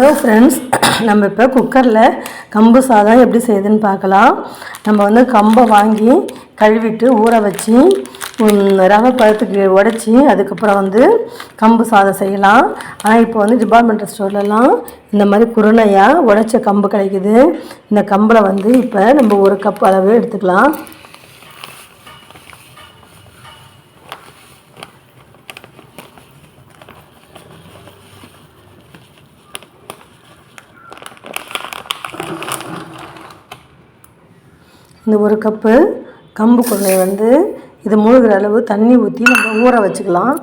Hello friends நம்ம இப்போ குக்கரில் கம்பு சாதம் எப்படி செய்யுதுன்னு பார்க்கலாம். நம்ம வந்து கம்பை வாங்கி கழுவிட்டு ஊற வச்சு ரவை பழத்துக்கு உடச்சி அதுக்கப்புறம் வந்து கம்பு சாதம் செய்யலாம். ஆனால் இப்போ வந்து டிபார்ட்மெண்டல் ஸ்டோர்லலாம் இந்த மாதிரி குருணையாக உடைச்ச கம்பு கிடைக்குது. இந்த கம்பில் வந்து இப்போ நம்ம ஒரு கப் அளவு எடுத்துக்கலாம். இந்த ஒரு கப்பு கம்பு கொண்டை வந்து இது மூழ்கிற அளவு தண்ணி ஊற்றி நம்ம ஊற வச்சுக்கலாம்.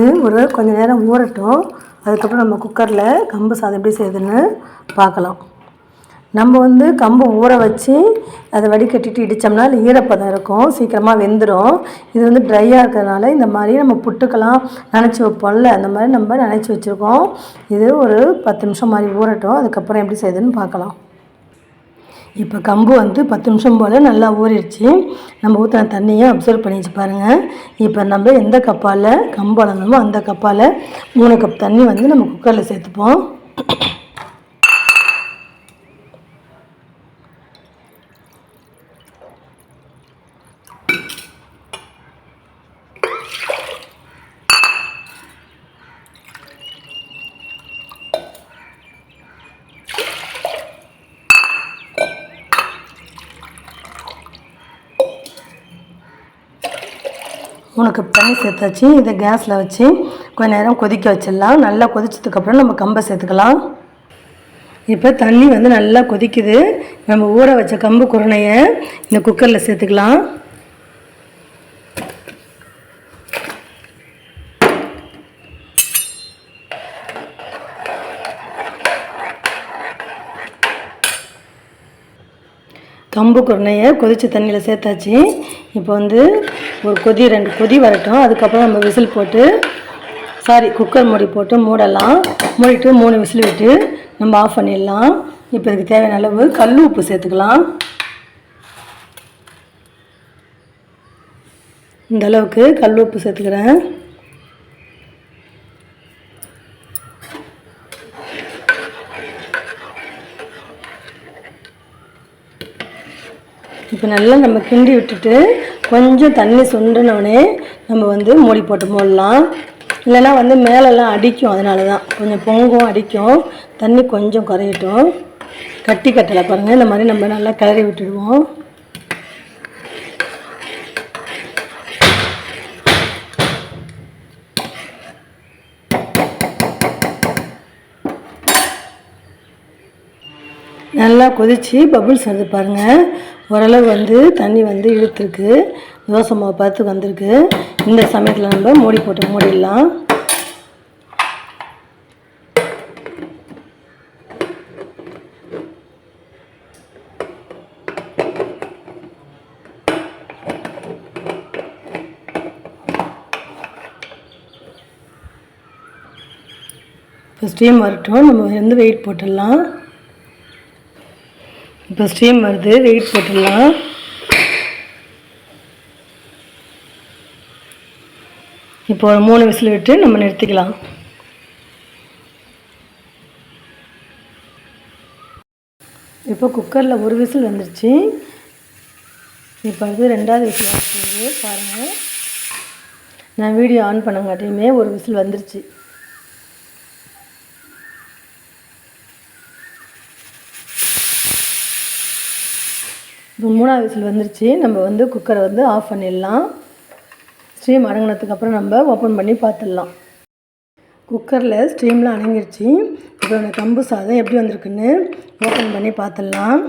இது ஒரு கொஞ்சம் நேரம் ஊறட்டும். அதுக்கப்புறம் நம்ம குக்கரில் கம்பு சாதம் எப்படி செய்யுதுன்னு பார்க்கலாம். நம்ம வந்து கம்பு ஊற வச்சு அதை வடிகட்டிட்டு இடித்தோம்னா அதில் ஈரப்பதம் இருக்கும். சீக்கிரமாக வெந்துடும் இது வந்து ட்ரையாக இருக்கிறதுனால இந்த மாதிரி நம்ம புட்டுக்கெல்லாம் நனைச்சி வைப்போம்ல அந்த மாதிரி நம்ம நினச்சி வச்சுருக்கோம். இது ஒரு பத்து நிமிஷம் மாதிரி ஊறட்டும். அதுக்கப்புறம் எப்படி செய்யுதுன்னு பார்க்கலாம். இப்போ கம்பு வந்து பத்து நிமிஷம் போல் நல்லா ஊறிடுச்சு. நம்ம ஊற்றின தண்ணியை அப்சர்வ் பண்ணிச்சு பாருங்கள் இப்போ நம்ம எந்த கப்பால் கம்பு அளந்தோமோ அந்த கப்பால் மூணு கப் தண்ணி வந்து நம்ம குக்கரில் சேர்த்துப்போம். உனக்கு பண்ணி சேர்த்தாச்சு இதை கேஸில் வச்சு கொஞ்ச நேரம் கொதிக்க வச்சிடலாம். நல்லா கொதிச்சதுக்கப்புறம் நம்ம கம்பை சேர்த்துக்கலாம். இப்போ தண்ணி வந்து நல்லா கொதிக்குது. நம்ம ஊற வச்ச கம்பு குருணையை இந்த குக்கரில் சேர்த்துக்கலாம். கம்பு குருணையை கொதிச்ச தண்ணியில் சேர்த்தாச்சு. இப்போ வந்து ஒரு கொதி ரெண்டு கொதி வரட்டும். அதுக்கப்புறம் நம்ம விசில் போட்டு சாரி குக்கர் மூடி போட்டு மூடலாம். மூடிட்டு மூணு விசில் விட்டு நம்ம ஆஃப் பண்ணிடலாம். இப்போ இதுக்கு தேவையான அளவு கல் உப்பு சேர்த்துக்கலாம். இந்த அளவுக்கு கல் உப்பு சேர்த்துக்கிறேன். இப்போ நல்லா நம்ம கிண்டி விட்டுட்டு கொஞ்சம் தண்ணி சுண்டினோடனே நம்ம வந்து மூடி போட்டு மூடலாம். இல்லைன்னா வந்து மேலெல்லாம் அடிக்கும் அதனால தான் கொஞ்சம் பொங்கும் அடிக்கும். தண்ணி கொஞ்சம் குறையட்டும். கட்டி கட்டலை பாருங்கள் இந்த மாதிரி நம்ம நல்லா கிளறி விட்டுடுவோம். நல்லா கொதித்து பபுள்ஸ் வந்து பாருங்கள் ஓரளவு வந்து தண்ணி வந்து இழுத்துருக்கு. தோசை மாவு பார்த்து வந்திருக்கு. இந்த சமயத்தில் நம்ம மூடி போட்டு மூடிடலாம். இப்போ ஸ்டீம் வரட்டும். நம்ம வந்து வெயிட் போட்டுடலாம். இப்போ ஸ்டீம் வருது வெயிட் போட்டுடலாம். இப்போ ஒரு மூணு விசில் விட்டு நம்ம நிறுத்திக்கலாம். இப்போ குக்கரில் ஒரு விசில் வந்துருச்சு. இப்போ அது ரெண்டாவது விசில் போகுது பாருங்கள் நான் வீடியோ ஆன் பண்ணங்காட்டியுமே ஒரு விசில் வந்துருச்சு. இப்போ மூணாவது விசில் வந்துருச்சு. நம்ம வந்து குக்கரை வந்து ஆஃப் பண்ணிடலாம். ஸ்டீம் அடங்கினதுக்கு அப்புறம் நம்ம ஓப்பன் பண்ணி பார்த்துடலாம். குக்கரில் ஸ்டீம்லாம் அடங்கிருச்சு. இப்போ அந்த கம்பு சாதம் எப்படி வந்திருக்குன்னு ஓப்பன் பண்ணி பார்த்துடலாம்.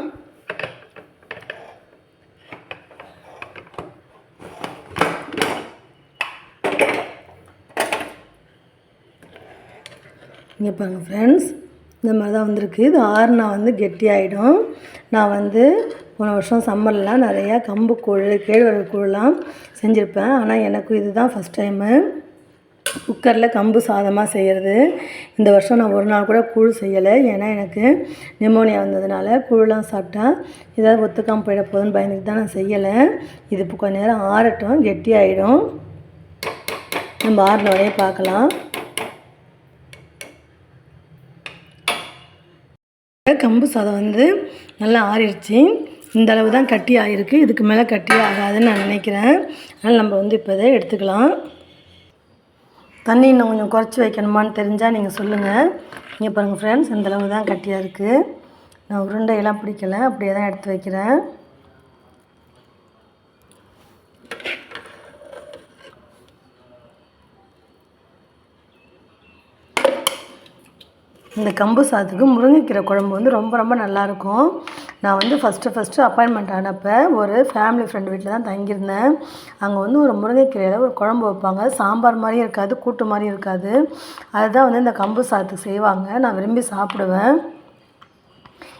இங்கே பாருங்கள் ஃப்ரெண்ட்ஸ் இந்த மாதிரி தான் வந்திருக்கு. இது ஆறுனா வந்து கெட்டியாகிடும் நான் வந்து போன வருஷம் சம்மர்லாம் நிறையா கம்பு கூழ் கேழ்வரகு கூழ்லாம் செஞ்சுருப்பேன். ஆனால் எனக்கு இதுதான் ஃபஸ்ட் டைமு குக்கரில் கம்பு சாதமாக செய்கிறது இந்த வருஷம் நான் ஒரு நாள் கூட கூழ் செய்யலை. ஏன்னா எனக்கு நிமோனியா வந்ததுனால கூழ்லாம் சாப்பிட்டா ஏதாவது ஒத்துக்காமல் போயிட போகுதுன்னு பயந்துட்டு தான் நான் செய்யலை. இது இப்போ கொஞ்ச நேரம் ஆறட்டும் கெட்டியாயிடும். நம்ம ஆறினோடனே பார்க்கலாம். கம்பு சாதம் வந்து நல்லா ஆறிடுச்சு. இந்த அளவு தான் கட்டி ஆகிருக்கு இதுக்கு மேலே கட்டி ஆகாதுன்னு நான் நினைக்கிறேன். அதனால் நம்ம வந்து இப்போ இதை எடுத்துக்கலாம். தண்ணி இன்னும் கொஞ்சம் குறைச்சி வைக்கணுமான்னு தெரிஞ்சால் நீங்கள் சொல்லுங்கள் இங்கே பாருங்கள் ஃப்ரெண்ட்ஸ் இந்தளவு தான் கட்டியாக இருக்குது நான் உருண்டையெல்லாம் பிடிக்கல. அப்படியே தான் எடுத்து வைக்கிறேன். இந்த கம்பு சாதத்துக்கு முருங்கைக்கீரை குழம்பு வந்து ரொம்ப ரொம்ப நல்லாயிருக்கும் நான் வந்து ஃபஸ்ட்டு ஃபஸ்ட்டு அப்பாயின்மெண்ட் ஆனப்போ ஒரு ஃபேமிலி ஃப்ரெண்டு வீட்டில் தான் தங்கியிருந்தேன். அங்கே வந்து ஒரு முருங்கைக்கீரையில் ஒரு குழம்பு வைப்பாங்க. சாம்பார் மாதிரியும் இருக்காது கூட்டு மாதிரியும் இருக்காது. அதுதான் வந்து இந்த கம்பு சாத்து செய்வாங்க. நான் விரும்பி சாப்பிடுவேன்.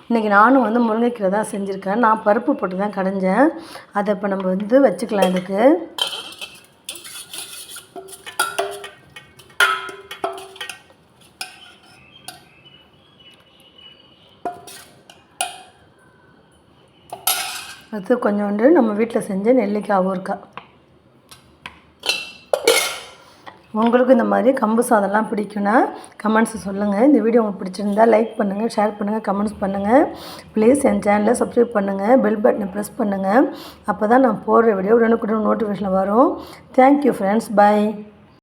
இன்றைக்கி நானும் வந்து முருங்கைக்கீரை தான் செஞ்சுருக்கேன். நான் பருப்பு போட்டு தான் கடைஞ்சேன். அதை இப்போ நம்ம வந்து வச்சுக்கலாம் இதுக்கு. அடுத்து கொஞ்சோண்டு நம்ம வீட்டில் செஞ்ச நெல்லிக்காய் ஊறுக்காய் உங்களுக்கு இந்த மாதிரி கம்பு சாதம்லாம் பிடிக்குன்னா கமெண்ட்ஸ் சொல்லுங்கள் இந்த வீடியோ உங்களுக்கு பிடிச்சிருந்தா லைக் பண்ணுங்கள் ஷேர் பண்ணுங்கள் கமெண்ட்ஸ் பண்ணுங்கள் ப்ளீஸ் என் சேனலை சப்ஸ்கிரைப் பண்ணுங்கள் பெல் பட்டனை ப்ரெஸ் பண்ணுங்கள் அப்போ தான் நான் போடுற வீடியோ உடனுக்குடன் நோட்டிஃபிகேஷன் வரும். Thank you friends by